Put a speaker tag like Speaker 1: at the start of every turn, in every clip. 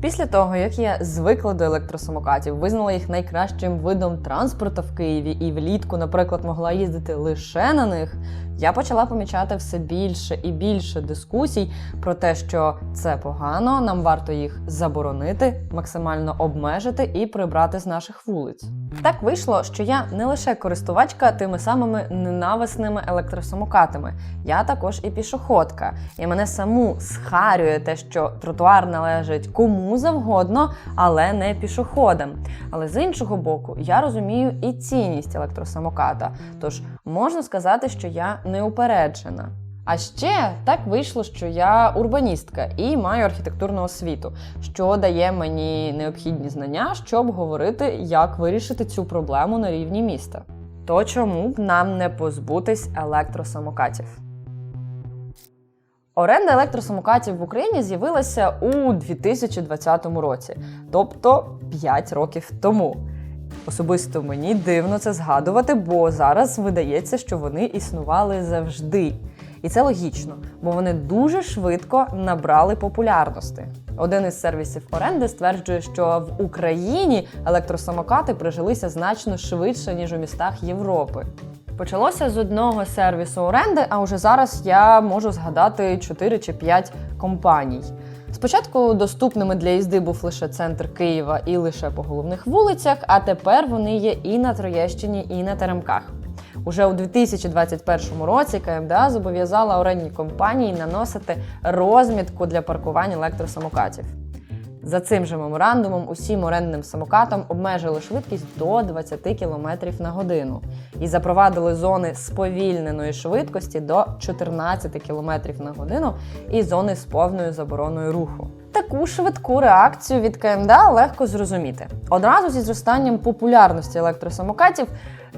Speaker 1: Після того, як я звикла до електросамокатів, визнала їх найкращим видом транспорту в Києві і влітку, наприклад, могла їздити лише на них, я почала помічати все більше і більше дискусій про те, що це погано, нам варто їх заборонити, максимально обмежити і прибрати з наших вулиць. Так вийшло, що я не лише користувачка тими самими ненависними електросамокатами, я також і пішоходка. І мене саму схарює те, що тротуар належить кому завгодно, але не пішоходам. Але з іншого боку, я розумію і цінність електросамоката. Тож можна сказати, що я неупереджена. А ще так вийшло, що я урбаністка і маю архітектурну освіту, що дає мені необхідні знання, щоб говорити, як вирішити цю проблему на рівні міста. То чому б нам не позбутись електросамокатів? Оренда електросамокатів в Україні з'явилася у 2020 році, тобто 5 років тому. Особисто мені дивно це згадувати, бо зараз видається, що вони існували завжди. І це логічно, бо вони дуже швидко набрали популярності. Один із сервісів оренди стверджує, що в Україні електросамокати прижилися значно швидше, ніж у містах Європи. Почалося з одного сервісу оренди, а уже зараз я можу згадати 4 чи 5 компаній. Спочатку доступними для їзди був лише центр Києва і лише по головних вулицях, а тепер вони є і на Троєщині, і на Теремках. Уже у 2021 році КМДА зобов'язала орендні компанії наносити розмітку для паркування електросамокатів. За цим же меморандумом усім орендним самокатам обмежили швидкість до 20 км на годину і запровадили зони сповільненої швидкості до 14 км на годину і зони з повною забороною руху. Таку швидку реакцію від КМДА легко зрозуміти. Одразу зі зростанням популярності електросамокатів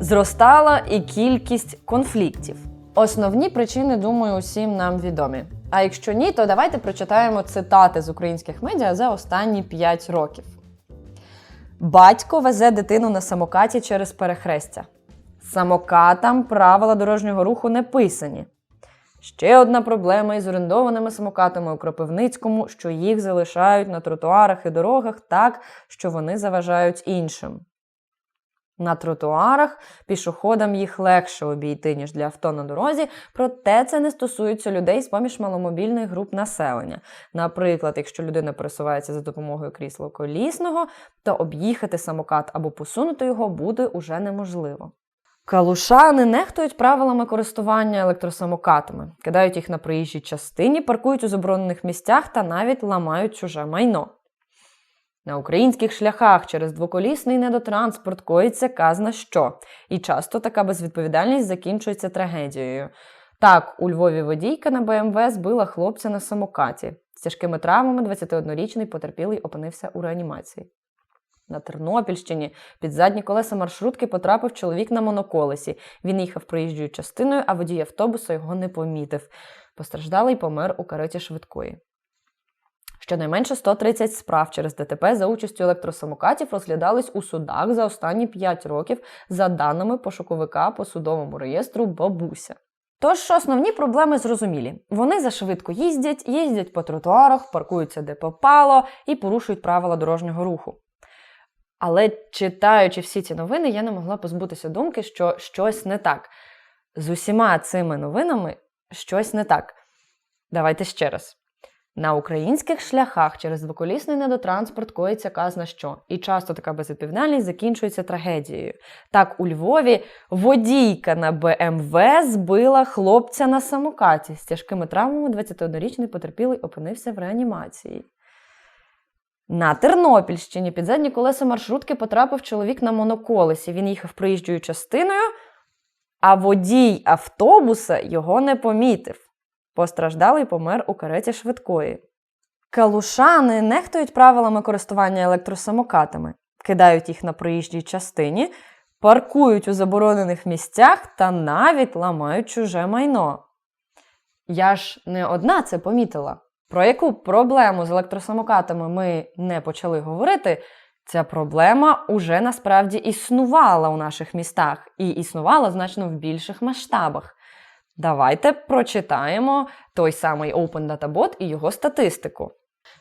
Speaker 1: зростала і кількість конфліктів. Основні причини, думаю, усім нам відомі. А якщо ні, то давайте прочитаємо цитати з українських медіа за останні 5 років. Батько везе дитину на самокаті через перехрестя. Самокатам правила дорожнього руху не писані. Ще одна проблема із орендованими самокатами у Кропивницькому, що їх залишають на тротуарах і дорогах так, що вони заважають іншим. На тротуарах пішоходам їх легше обійти, ніж для авто на дорозі, проте це не стосується людей з поміж маломобільних груп населення. Наприклад, якщо людина пересувається за допомогою крісла колісного, то об'їхати самокат або посунути його буде уже неможливо. Калушани нехтують правилами користування електросамокатами, кидають їх на проїжджій частині, паркують у заборонених місцях та навіть ламають чуже майно. На українських шляхах через двоколісний недотранспорт коїться казна що, і часто така безвідповідальність закінчується трагедією. Так, у Львові водійка на БМВ збила хлопця на самокаті. З тяжкими травмами 21-річний потерпілий опинився у реанімації. На Тернопільщині під задні колеса маршрутки потрапив чоловік на моноколесі. Він їхав проїжджою частиною, а водій автобуса його не помітив. Постраждалий помер у кареті швидкої. Щонайменше 130 справ через ДТП за участю електросамокатів розглядались у судах за останні 5 років за даними пошуковика по судовому реєстру Бабуся. Тож основні проблеми зрозумілі. Вони зашвидко їздять, їздять по тротуарах, паркуються де попало і порушують правила дорожнього руху. Але читаючи всі ці новини, я не могла позбутися думки, що щось не так. З усіма цими новинами щось не так. Давайте ще раз. На українських шляхах через двоколісний недотранспорт коїться казна що, і часто така безвідповідальність закінчується трагедією. Так, у Львові водійка на БМВ збила хлопця на самокаті. З тяжкими травмами 21-річний потерпілий опинився в реанімації. На Тернопільщині під задні колеса маршрутки потрапив чоловік на моноколесі. Він їхав проїжджою частиною, а водій автобуса його не помітив. Постраждалий помер у кареті швидкої. Калушани нехтують правилами користування електросамокатами, кидають їх на проїжджій частині, паркують у заборонених місцях та навіть ламають чуже майно. Я ж не одна це помітила. Про яку проблему з електросамокатами ми не почали говорити, ця проблема уже насправді існувала у наших містах і існувала значно в більших масштабах. Давайте прочитаємо той самий Open Data Bot і його статистику.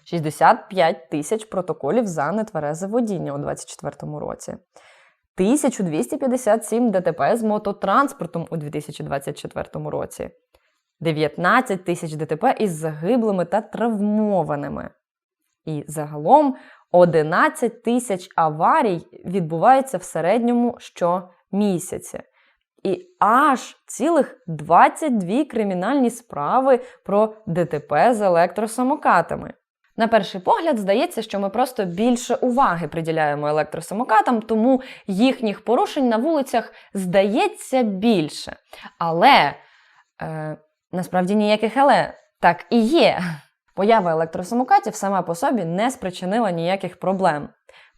Speaker 1: 65 тисяч протоколів за нетверезе водіння у 2024 році. 1257 ДТП з мототранспортом у 2024 році. 19 тисяч ДТП із загиблими та травмованими. І загалом 11 тисяч аварій відбуваються в середньому щомісяця. І аж цілих 22 кримінальні справи про ДТП з електросамокатами. На перший погляд здається, що ми просто більше уваги приділяємо електросамокатам, тому їхніх порушень на вулицях здається більше. Але е, насправді ніяких але так і є. Поява електросамокатів сама по собі не спричинила ніяких проблем.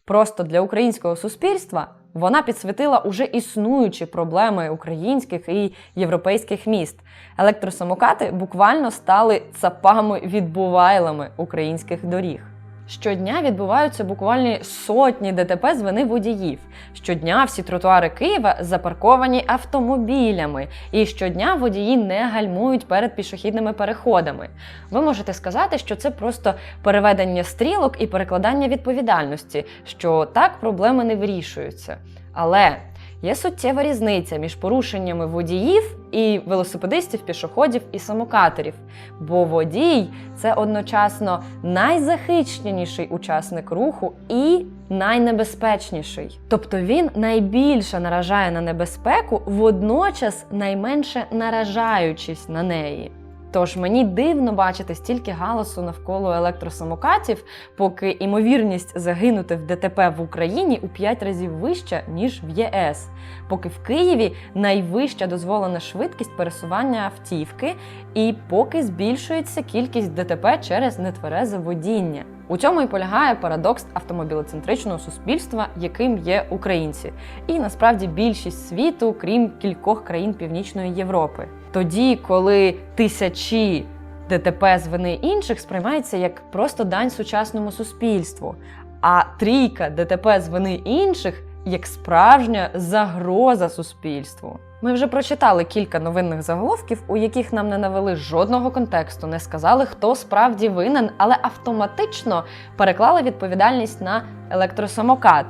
Speaker 1: Просто для українського суспільства вона підсвітила уже існуючі проблеми українських і європейських міст. Електросамокати буквально стали цапами відбувайлами українських доріг. Щодня відбуваються буквально сотні ДТП з вини водіїв. Щодня всі тротуари Києва запарковані автомобілями, і щодня водії не гальмують перед пішохідними переходами. Ви можете сказати, що це просто переведення стрілок і перекладання відповідальності, що так проблеми не вирішуються. Але є суттєва різниця між порушеннями водіїв і велосипедистів, пішоходів і самокаторів. Бо водій це одночасно найзахищеніший учасник руху і найнебезпечніший. Тобто він найбільше наражає на небезпеку, водночас найменше наражаючись на неї. Тож мені дивно бачити стільки галасу навколо електросамокатів, поки імовірність загинути в ДТП в Україні у 5 разів вища, ніж в ЄС, поки в Києві найвища дозволена швидкість пересування автівки, і поки збільшується кількість ДТП через нетверезе водіння. У цьому і полягає парадокс автомобілецентричного суспільства, яким є українці, і насправді більшість світу, крім кількох країн Північної Європи. Тоді, коли тисячі ДТП з вини інших сприймається як просто дань сучасному суспільству, а трійка ДТП з вини інших як справжня загроза суспільству. Ми вже прочитали кілька новинних заголовків, у яких нам не навели жодного контексту, не сказали, хто справді винен, але автоматично переклали відповідальність на електросамокат.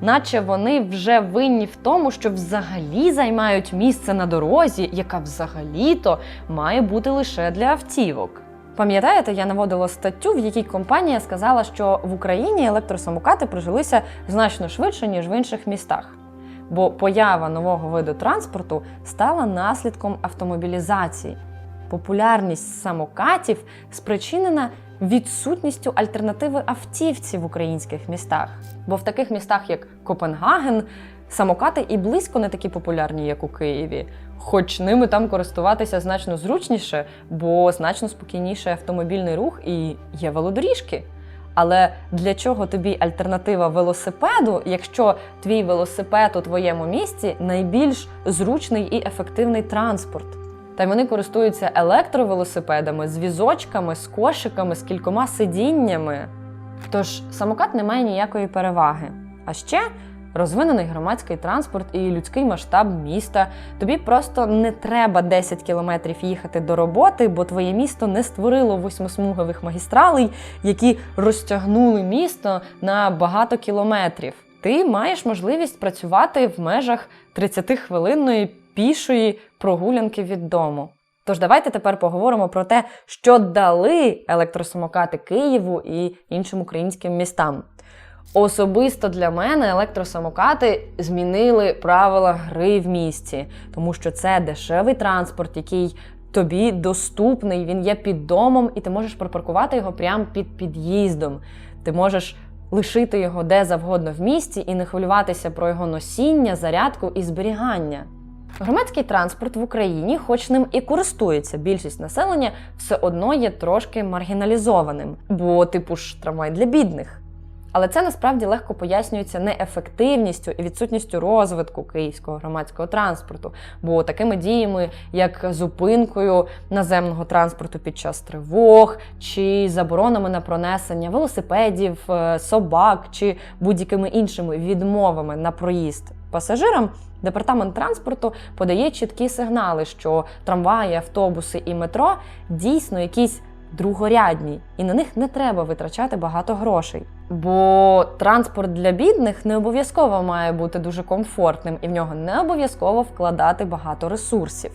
Speaker 1: Наче вони вже винні в тому, що взагалі займають місце на дорозі, яка взагалі-то має бути лише для автівок. Пам'ятаєте, я наводила статтю, в якій компанія сказала, що в Україні електросамокати прижилися значно швидше, ніж в інших містах. Бо поява нового виду транспорту стала наслідком автомобілізації. Популярність самокатів спричинена відсутністю альтернативи автівці в українських містах. Бо в таких містах, як Копенгаген, самокати і близько не такі популярні, як у Києві. Хоч ними там користуватися значно зручніше, бо значно спокійніший автомобільний рух і є велодоріжки. Але для чого тобі альтернатива велосипеду, якщо твій велосипед у твоєму місті найбільш зручний і ефективний транспорт? Та й вони користуються електровелосипедами з візочками, з кошиками, з кількома сидіннями. Тож самокат не має ніякої переваги. А ще розвинений громадський транспорт і людський масштаб міста. Тобі просто не треба 10 кілометрів їхати до роботи, бо твоє місто не створило восьмисмугових магістралей, які розтягнули місто на багато кілометрів. Ти маєш можливість працювати в межах 30-хвилинної пішої прогулянки від дому. Тож давайте тепер поговоримо про те, що дали електросамокати Києву і іншим українським містам. Особисто для мене електросамокати змінили правила гри в місті, тому що це дешевий транспорт, який тобі доступний, він є під домом, і ти можеш припаркувати його прямо під під'їздом. Ти можеш лишити його де завгодно в місті і не хвилюватися про його носіння, зарядку і зберігання. Громадський транспорт в Україні, хоч ним і користується більшість населення, все одно є трошки маргіналізованим, бо типу ж трамвай для бідних. Але це насправді легко пояснюється неефективністю і відсутністю розвитку київського громадського транспорту, бо такими діями, як зупинкою наземного транспорту під час тривог, чи заборонами на пронесення велосипедів, е, собак чи будь-якими іншими відмовами на проїзд пасажирам. Департамент транспорту подає чіткі сигнали, що трамваї, автобуси і метро дійсно якісь другорядні, і на них не треба витрачати багато грошей. Бо транспорт для бідних не обов'язково має бути дуже комфортним, і в нього не обов'язково вкладати багато ресурсів.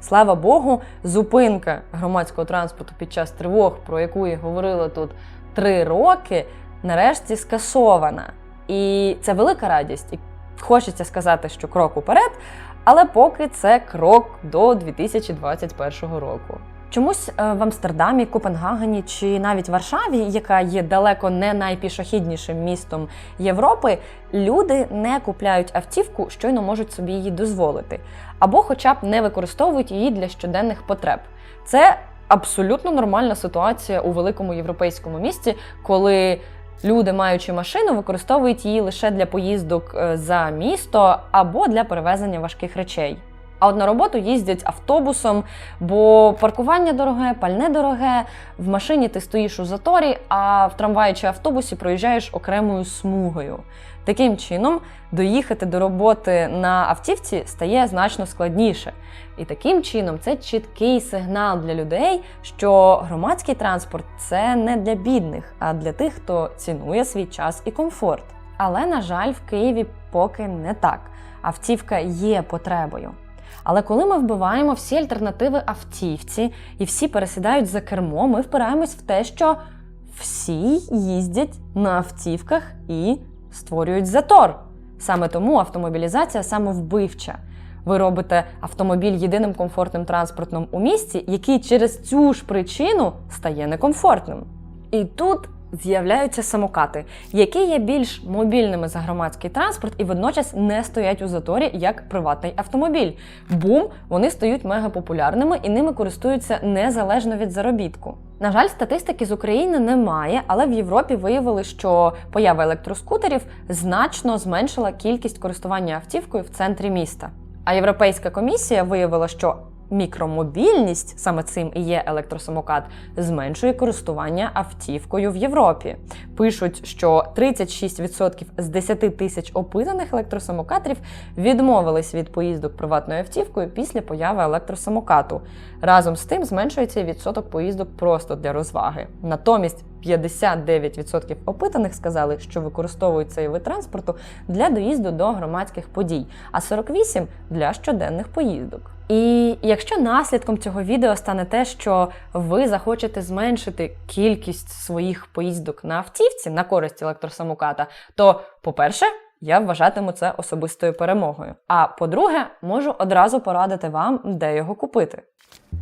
Speaker 1: Слава Богу, зупинка громадського транспорту під час тривог, про яку я говорила тут три роки, нарешті скасована. І це велика радість. І хочеться сказати, що крок уперед, але поки це крок до 2021 року. Чомусь е, в Амстердамі, Копенгагені чи навіть Варшаві, яка є далеко не найпішохіднішим містом Європи, люди не купляють автівку, щойно можуть собі її дозволити, або, хоча б не використовують її для щоденних потреб. Це абсолютно нормальна ситуація у великому європейському місті, коли люди, маючи машину, використовують її лише для поїздок е, за місто або для перевезення важких речей. А от на роботу їздять автобусом, бо паркування дороге, пальне дороге, в машині ти стоїш у заторі, а в трамваї чи автобусі проїжджаєш окремою смугою. Таким чином, доїхати до роботи на автівці стає значно складніше. І таким чином це чіткий сигнал для людей, що громадський транспорт це не для бідних, а для тих, хто цінує свій час і комфорт. Але, на жаль, в Києві поки не так. Автівка є потребою. Але коли ми вбиваємо всі альтернативи автівці і всі пересідають за кермо, ми впираємось в те, що всі їздять на автівках і створюють затор. Саме тому автомобілізація самовбивча. Ви робите автомобіль єдиним комфортним транспортом у місті, який через цю ж причину стає некомфортним. І тут з'являються самокати, які є більш мобільними за громадський транспорт і водночас не стоять у заторі як приватний автомобіль. Бум, вони стають мегапопулярними і ними користуються незалежно від заробітку. На жаль, статистики з України немає, але в Європі виявили, що поява електроскутерів значно зменшила кількість користування автівкою в центрі міста. А Європейська комісія виявила, що мікромобільність, саме цим і є електросамокат, зменшує користування автівкою в Європі. Пишуть, що 36% з 10 тисяч опитаних електросамокаторів відмовились від поїздок приватною автівкою після появи електросамокату. Разом з тим зменшується відсоток поїздок просто для розваги. Натомість 59% опитаних сказали, що використовують цей вид транспорту для доїзду до громадських подій, а 48% для щоденних поїздок. І якщо наслідком цього відео стане те, що ви захочете зменшити кількість своїх поїздок на автівці на користь електросамоката, то, по-перше, я вважатиму це особистою перемогою. А по-друге, можу одразу порадити вам, де його купити.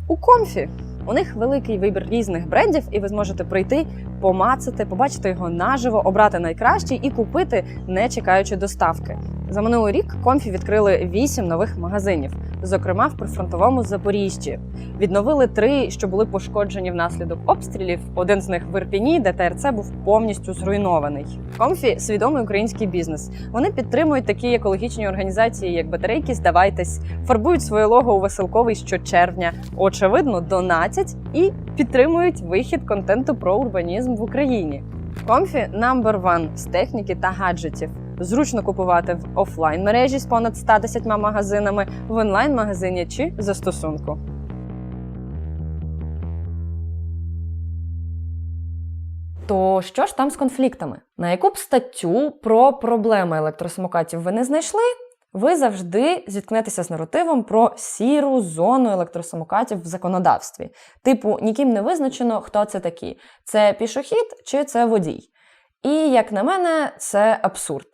Speaker 1: У комфі у них великий вибір різних брендів, і ви зможете прийти, помацати, побачити його наживо, обрати найкращий і купити, не чекаючи доставки. За минулий рік комфі відкрили вісім нових магазинів, зокрема в прифронтовому Запоріжжі. Відновили три, що були пошкоджені внаслідок обстрілів. Один з них в Ірпіні, де ТРЦ був повністю зруйнований. Комфі свідомий український бізнес. Вони підтримують такі екологічні організації, як батарейки Здавайтесь, фарбують своє лого у веселковий щочервня. Очевидно, донатять і підтримують вихід контенту про урбанізм в Україні. Комфі number one з техніки та гаджетів. Зручно купувати в офлайн мережі з понад 110 магазинами, в онлайн магазині чи застосунку. То що ж там з конфліктами? На яку б статтю про проблеми електросамокатів ви не знайшли? Ви завжди зіткнетеся з наративом про сіру зону електросамокатів в законодавстві. Типу, ніким не визначено, хто це такі: це пішохід чи це водій. І, як на мене, це абсурд.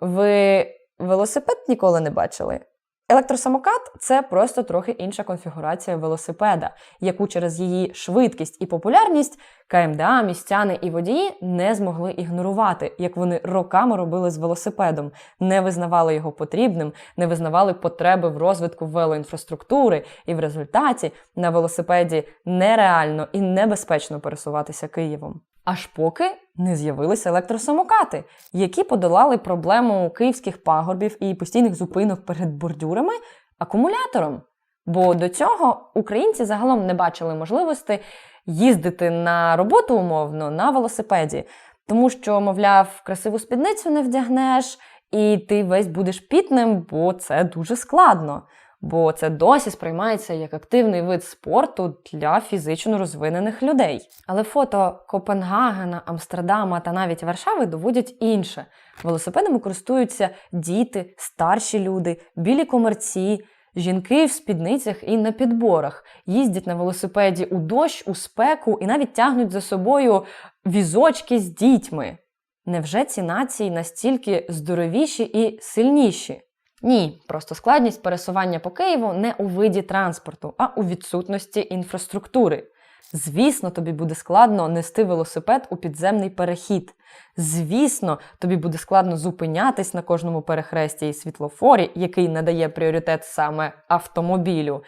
Speaker 1: Ви велосипед ніколи не бачили? Електросамокат це просто трохи інша конфігурація велосипеда, яку через її швидкість і популярність КМДА, містяни і водії не змогли ігнорувати, як вони роками робили з велосипедом, не визнавали його потрібним, не визнавали потреби в розвитку велоінфраструктури, і в результаті на велосипеді нереально і небезпечно пересуватися Києвом. Аж поки не з'явилися електросамокати, які подолали проблему київських пагорбів і постійних зупинок перед бордюрами акумулятором. Бо до цього українці загалом не бачили можливості їздити на роботу умовно на велосипеді, тому що, мовляв, красиву спідницю не вдягнеш, і ти весь будеш пітним, бо це дуже складно. Бо це досі сприймається як активний вид спорту для фізично розвинених людей. Але фото Копенгагена, Амстердама та навіть Варшави доводять інше. Велосипедами користуються діти, старші люди, білі комерці. Жінки в спідницях і на підборах їздять на велосипеді у дощ, у спеку і навіть тягнуть за собою візочки з дітьми. Невже ці нації настільки здоровіші і сильніші? Ні, просто складність пересування по Києву не у виді транспорту, а у відсутності інфраструктури. Звісно, тобі буде складно нести велосипед у підземний перехід. Звісно, тобі буде складно зупинятись на кожному перехресті і світлофорі, який надає пріоритет саме автомобілю.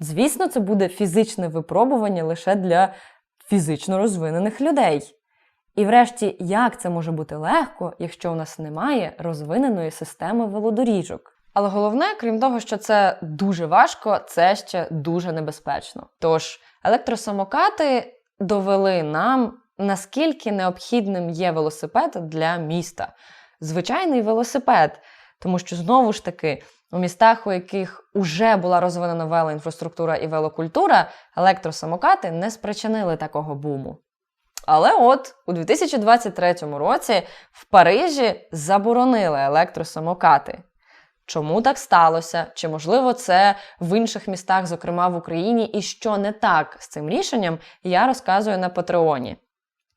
Speaker 1: Звісно, це буде фізичне випробування лише для фізично розвинених людей. І врешті, як це може бути легко, якщо у нас немає розвиненої системи велодоріжок? Але головне, крім того, що це дуже важко, це ще дуже небезпечно. Тож електросамокати довели нам, наскільки необхідним є велосипед для міста. Звичайний велосипед, тому що знову ж таки. У містах, у яких уже була розвинена велоінфраструктура і велокультура, електросамокати не спричинили такого буму. Але от у 2023 році в Парижі заборонили електросамокати. Чому так сталося? Чи можливо це в інших містах, зокрема в Україні, і що не так з цим рішенням, я розказую на Патреоні.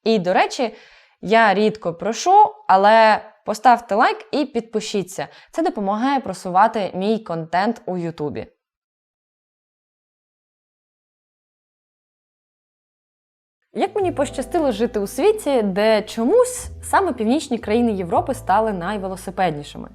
Speaker 1: І, до речі, я рідко прошу, але поставте лайк і підпишіться. Це допомагає просувати мій контент у Ютубі. Як мені пощастило жити у світі, де чомусь саме північні країни Європи стали найвелосипеднішими.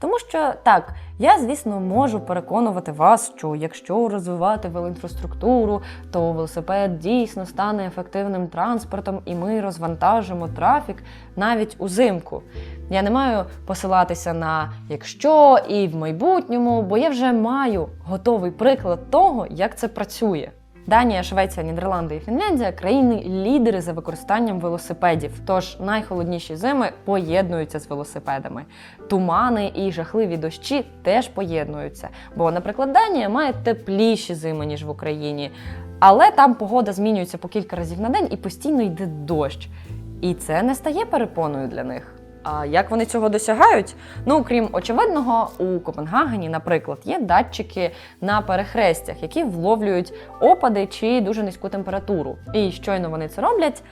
Speaker 1: Тому що так, я, звісно, можу переконувати вас, що якщо розвивати велоінфраструктуру, то велосипед дійсно стане ефективним транспортом, і ми розвантажимо трафік навіть узимку. Я не маю посилатися на якщо і в майбутньому, бо я вже маю готовий приклад того, як це працює. Данія, Швеція, Нідерланди і Фінляндія країни-лідери за використанням велосипедів. Тож найхолодніші зими поєднуються з велосипедами. Тумани і жахливі дощі теж поєднуються. Бо, наприклад, Данія має тепліші зими, ніж в Україні. Але там погода змінюється по кілька разів на день і постійно йде дощ. І це не стає перепоною для них. А як вони цього досягають? Ну, крім очевидного, у Копенгагені, наприклад, є датчики на перехрестях, які вловлюють опади чи дуже низьку температуру. І щойно вони це роблять.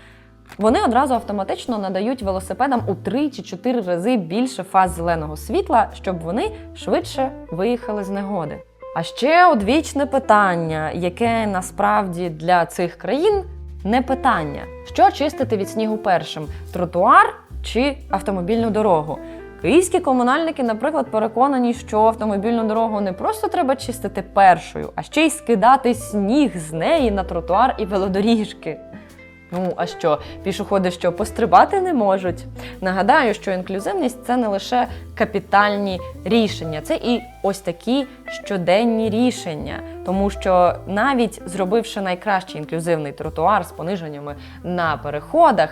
Speaker 1: Вони одразу автоматично надають велосипедам у 3 чи 4 рази більше фаз зеленого світла, щоб вони швидше виїхали з негоди. А ще одвічне питання, яке насправді для цих країн не питання: що чистити від снігу першим тротуар чи автомобільну дорогу. Київські комунальники, наприклад, переконані, що автомобільну дорогу не просто треба чистити першою, а ще й скидати сніг з неї на тротуар і велодоріжки. Ну, а що, пішоходи що пострибати не можуть? Нагадаю, що інклюзивність це не лише капітальні рішення, це і ось такі щоденні рішення. Тому що навіть зробивши найкращий інклюзивний тротуар з пониженнями на переходах.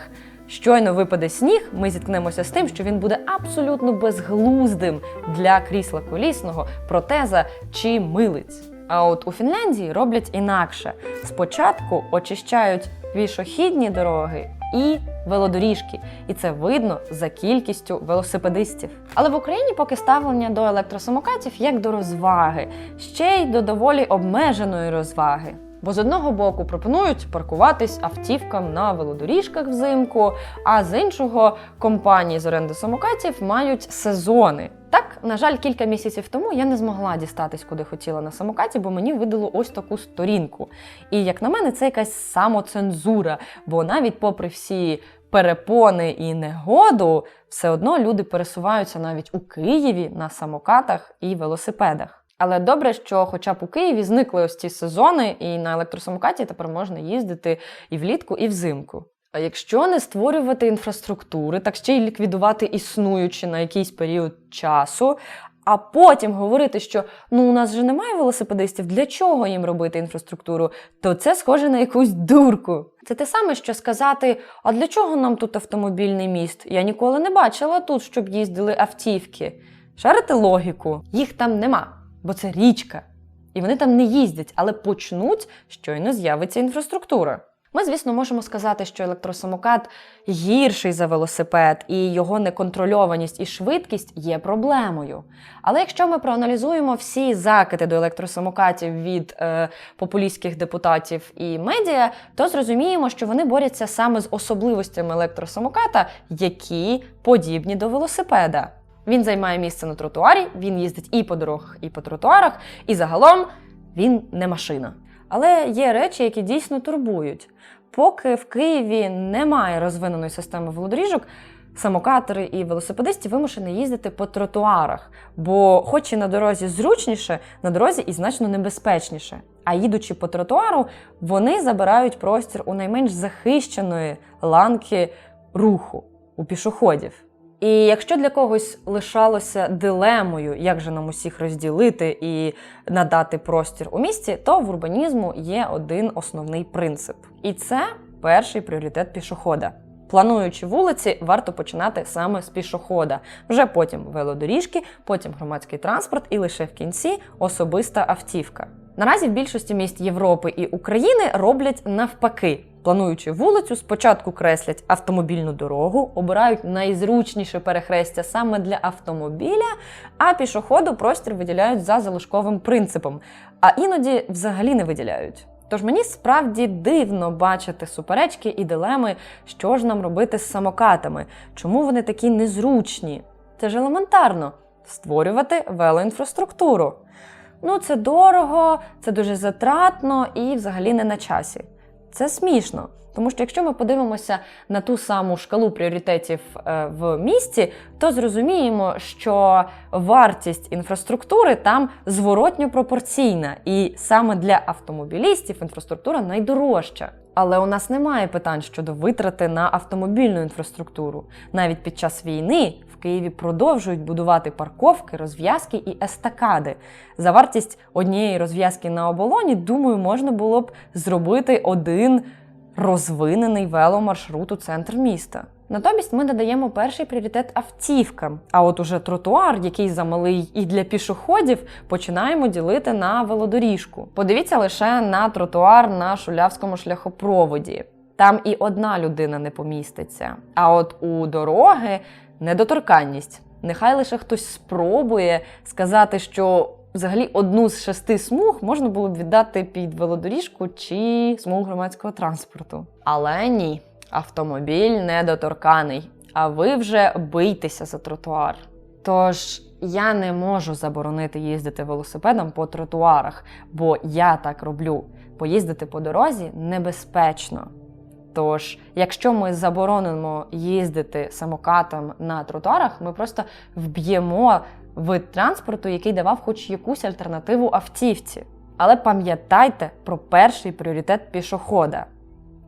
Speaker 1: Щойно випаде сніг, ми зіткнемося з тим, що він буде абсолютно безглуздим для крісла колісного, протеза чи милиць. А от у Фінляндії роблять інакше: спочатку очищають пішохідні дороги і велодоріжки, і це видно за кількістю велосипедистів. Але в Україні поки ставлення до електросамокатів як до розваги, ще й до доволі обмеженої розваги. Бо з одного боку пропонують паркуватись автівкам на велодоріжках взимку, а з іншого компанії з оренди самокатів мають сезони. Так, на жаль, кілька місяців тому я не змогла дістатись, куди хотіла на самокаті, бо мені видало ось таку сторінку. І як на мене, це якась самоцензура, бо навіть попри всі перепони і негоду, все одно люди пересуваються навіть у Києві на самокатах і велосипедах. Але добре, що хоча б у Києві зникли ось ці сезони, і на електросамокаті тепер можна їздити і влітку, і взимку. А якщо не створювати інфраструктури, так ще й ліквідувати існуючі на якийсь період часу, а потім говорити, що ну у нас же немає велосипедистів, для чого їм робити інфраструктуру, то це схоже на якусь дурку. Це те саме, що сказати: а для чого нам тут автомобільний міст? Я ніколи не бачила тут, щоб їздили автівки. Шарити логіку, їх там нема бо це річка. І вони там не їздять, але почнуть щойно з'явиться інфраструктура. Ми, звісно, можемо сказати, що електросамокат гірший за велосипед, і його неконтрольованість і швидкість є проблемою. Але якщо ми проаналізуємо всі закиди до електросамокатів від е, популістських депутатів і медіа, то зрозуміємо, що вони борються саме з особливостями електросамоката, які подібні до велосипеда. Він займає місце на тротуарі, він їздить і по дорогах, і по тротуарах, і загалом він не машина. Але є речі, які дійсно турбують. Поки в Києві немає розвиненої системи велодоріжок, самокатери і велосипедисти вимушені їздити по тротуарах, бо, хоч і на дорозі зручніше, на дорозі і значно небезпечніше. А їдучи по тротуару, вони забирають простір у найменш захищеної ланки руху у пішоходів. І якщо для когось лишалося дилемою, як же нам усіх розділити і надати простір у місті, то в урбанізму є один основний принцип. І це перший пріоритет пішохода. Плануючи вулиці, варто починати саме з пішохода, вже потім велодоріжки, потім громадський транспорт і лише в кінці особиста автівка. Наразі в більшості міст Європи і України роблять навпаки. Плануючи вулицю, спочатку креслять автомобільну дорогу, обирають найзручніше перехрестя саме для автомобіля, а пішоходу простір виділяють за залишковим принципом, а іноді взагалі не виділяють. Тож мені справді дивно бачити суперечки і дилеми, що ж нам робити з самокатами, чому вони такі незручні. Це ж елементарно створювати велоінфраструктуру. Ну, це дорого, це дуже затратно і взагалі не на часі. Це смішно. Тому що якщо ми подивимося на ту саму шкалу пріоритетів е, в місті, то зрозуміємо, що вартість інфраструктури там зворотньо пропорційна, і саме для автомобілістів інфраструктура найдорожча. Але у нас немає питань щодо витрати на автомобільну інфраструктуру. Навіть під час війни Києві продовжують будувати парковки, розв'язки і естакади. За вартість однієї розв'язки на оболоні, думаю, можна було б зробити один розвинений веломаршрут у центр міста. Натомість ми надаємо перший пріоритет автівкам. А от уже тротуар, який замалий і для пішоходів, починаємо ділити на велодоріжку. Подивіться лише на тротуар на шулявському шляхопроводі. Там і одна людина не поміститься. А от у дороги недоторканність. Нехай лише хтось спробує сказати, що взагалі одну з шести смуг можна було б віддати під велодоріжку чи смугу громадського транспорту. Але ні, автомобіль недоторканий, а ви вже бийтеся за тротуар. Тож я не можу заборонити їздити велосипедом по тротуарах, бо я так роблю. Поїздити по дорозі небезпечно. Тож, якщо ми заборонимо їздити самокатом на тротуарах, ми просто вб'ємо вид транспорту, який давав хоч якусь альтернативу автівці. Але пам'ятайте про перший пріоритет пішохода.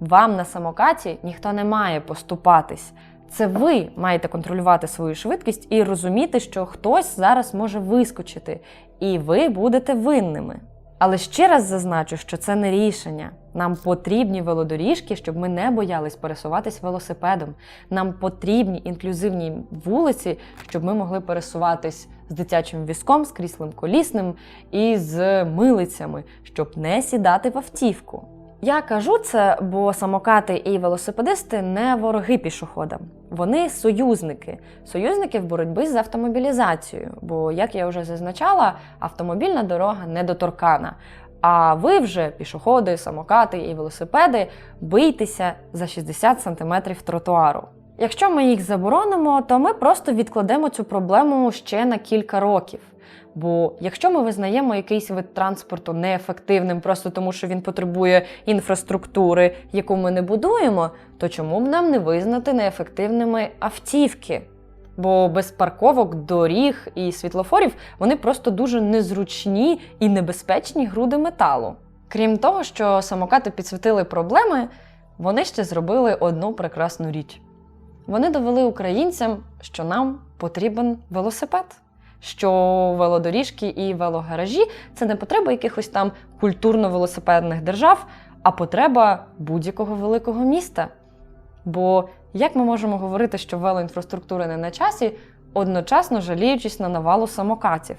Speaker 1: Вам на самокаті ніхто не має поступатись. Це ви маєте контролювати свою швидкість і розуміти, що хтось зараз може вискочити, і ви будете винними. Але ще раз зазначу, що це не рішення. Нам потрібні велодоріжки, щоб ми не боялись пересуватись велосипедом. Нам потрібні інклюзивні вулиці, щоб ми могли пересуватись з дитячим візком, з кріслом колісним і з милицями, щоб не сідати в автівку. Я кажу це, бо самокати і велосипедисти не вороги пішоходам. Вони союзники, союзники в боротьбі з автомобілізацією. Бо, як я вже зазначала, автомобільна дорога недоторкана. А ви вже, пішоходи, самокати і велосипеди, бийтеся за 60 см тротуару. Якщо ми їх заборонимо, то ми просто відкладемо цю проблему ще на кілька років. Бо якщо ми визнаємо якийсь вид транспорту неефективним, просто тому що він потребує інфраструктури, яку ми не будуємо, то чому б нам не визнати неефективними автівки? Бо без парковок, доріг і світлофорів вони просто дуже незручні і небезпечні груди металу. Крім того, що самокати підсвітили проблеми, вони ще зробили одну прекрасну річ. Вони довели українцям, що нам потрібен велосипед що велодоріжки і велогаражі це не потреба якихось там культурно-велосипедних держав, а потреба будь-якого великого міста. Бо як ми можемо говорити, що велоінфраструктура не на часі, одночасно жаліючись на навалу самокатів?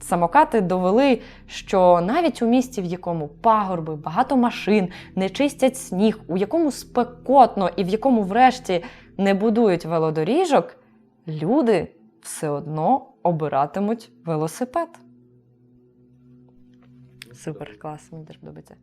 Speaker 1: Самокати довели, що навіть у місті, в якому пагорби, багато машин, не чистять сніг, у якому спекотно і в якому, врешті, не будують велодоріжок, люди все одно обиратимуть велосипед. Супер, клас, мені теж подобається.